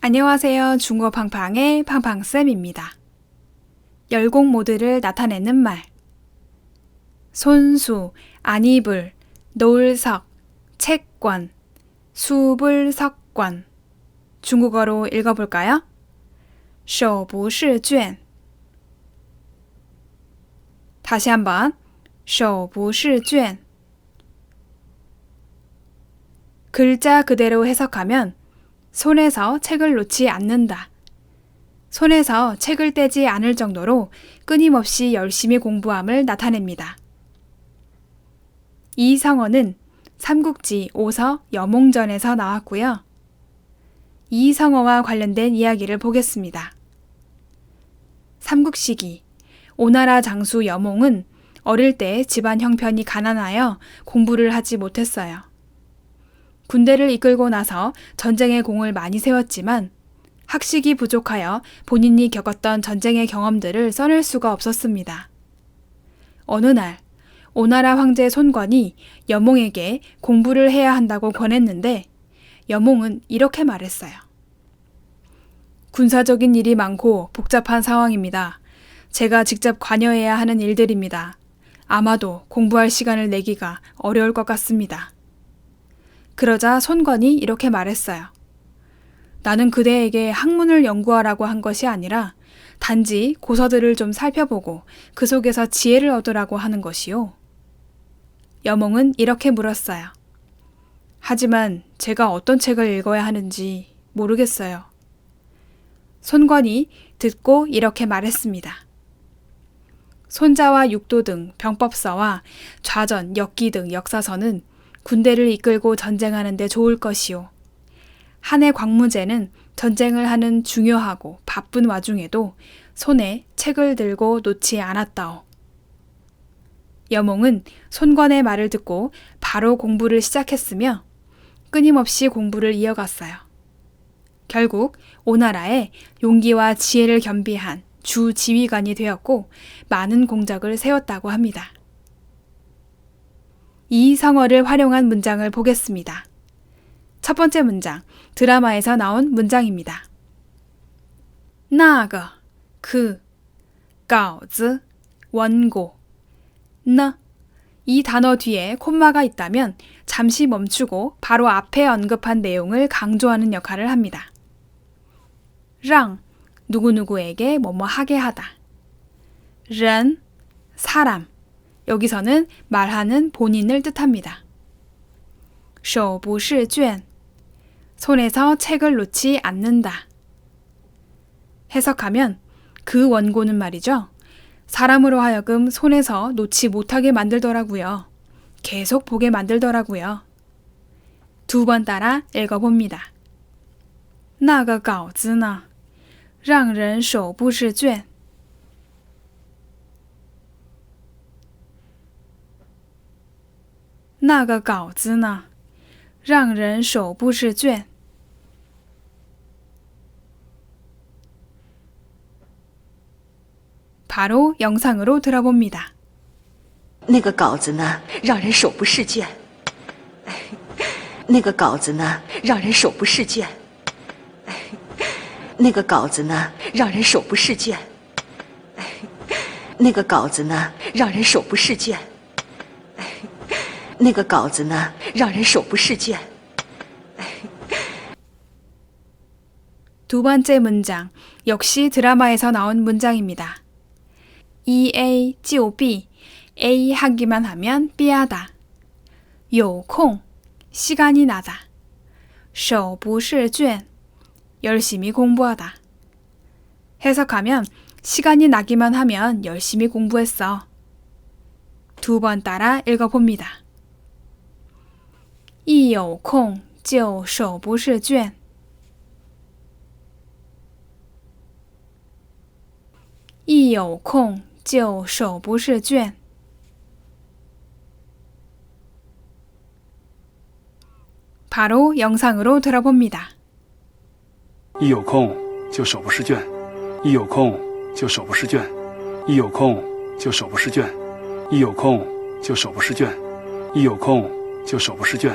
안녕하세요. 중국어 팡팡의 팡팡쌤입니다. 열공 모드를 나타내는 말. 손수, 안이불, 노을석, 채권, 수불석권. 중국어로 읽어볼까요? 手不释卷. 다시 한번. 手不释卷. 글자 그대로 해석하면 손에서 책을 놓지 않는다. 손에서 책을 떼지 않을 정도로 끊임없이 열심히 공부함을 나타냅니다. 이 성어는 삼국지 5서 여몽전에서 나왔고요. 이 성어와 관련된 이야기를 보겠습니다. 삼국시기 오나라 장수 여몽은 어릴 때 집안 형편이 가난하여 공부를 하지 못했어요. 군대를 이끌고 나서 전쟁의 공을 많이 세웠지만 학식이 부족하여 본인이 겪었던 전쟁의 경험들을 써낼 수가 없었습니다. 어느 날 오나라 황제 손권이 여몽에게 공부를 해야 한다고 권했는데 여몽은 이렇게 말했어요. 군사적인 일이 많고 복잡한 상황입니다. 제가 직접 관여해야 하는 일들입니다. 아마도 공부할 시간을 내기가 어려울 것 같습니다. 그러자 손권이 이렇게 말했어요. 나는 그대에게 학문을 연구하라고 한 것이 아니라 단지 고서들을 좀 살펴보고 그 속에서 지혜를 얻으라고 하는 것이요. 여몽은 이렇게 물었어요. 하지만 제가 어떤 책을 읽어야 하는지 모르겠어요. 손권이 듣고 이렇게 말했습니다. 손자와 육도 등 병법서와 좌전, 역기 등 역사서는 군대를 이끌고 전쟁하는 데 좋을 것이요. 한해 광무제는 전쟁을 하는 중요하고 바쁜 와중에도 손에 책을 들고 놓지 않았다오. 여몽은 손권의 말을 듣고 바로 공부를 시작했으며 끊임없이 공부를 이어갔어요. 결국 오나라에 용기와 지혜를 겸비한 주 지휘관이 되었고 많은 공적을 세웠다고 합니다. 이 성어를 활용한 문장을 보겠습니다. 첫 번째 문장, 드라마에서 나온 문장입니다. 나그, 그, 稿子, 원고, 나, 이 단어 뒤에 콤마가 있다면 잠시 멈추고 바로 앞에 언급한 내용을 강조하는 역할을 합니다. 랑, 누구누구에게 뭐뭐 하게 하다. 른, 사람. 여기서는 말하는 본인을 뜻합니다. 手不释卷 손에서 책을 놓지 않는다. 해석하면 그 원고는 말이죠. 사람으로 하여금 손에서 놓지 못하게 만들더라고요. 계속 보게 만들더라고요. 두 번 따라 읽어봅니다. 那个稿子呢让人手不释卷 那个稿子呢，让人手不释卷。 바로 영상으로 들어봅니다. 那个稿子呢，让人手不释卷。那个稿子呢，让人手不释卷。那个稿子呢，让人手不释卷。那个稿子呢，让人手不释卷。 那个稿子呢，让人手不释卷。 두 번째 문장 역시 드라마에서 나온 문장입니다. EA 就 B, A 하기만 하면 B하다. 有空 시간이 나다. 手不释卷 열심히 공부하다. 해석하면 시간이 나기만 하면 열심히 공부했어. 두 번 따라 읽어봅니다. 一有空就手不释卷。一有空就手不释卷。 바로 영상으로 들어봅니다. 一有空就手不释卷，一有空就手不释卷，一有空就手不释卷，一有空就手不释卷，一有空就手不释卷。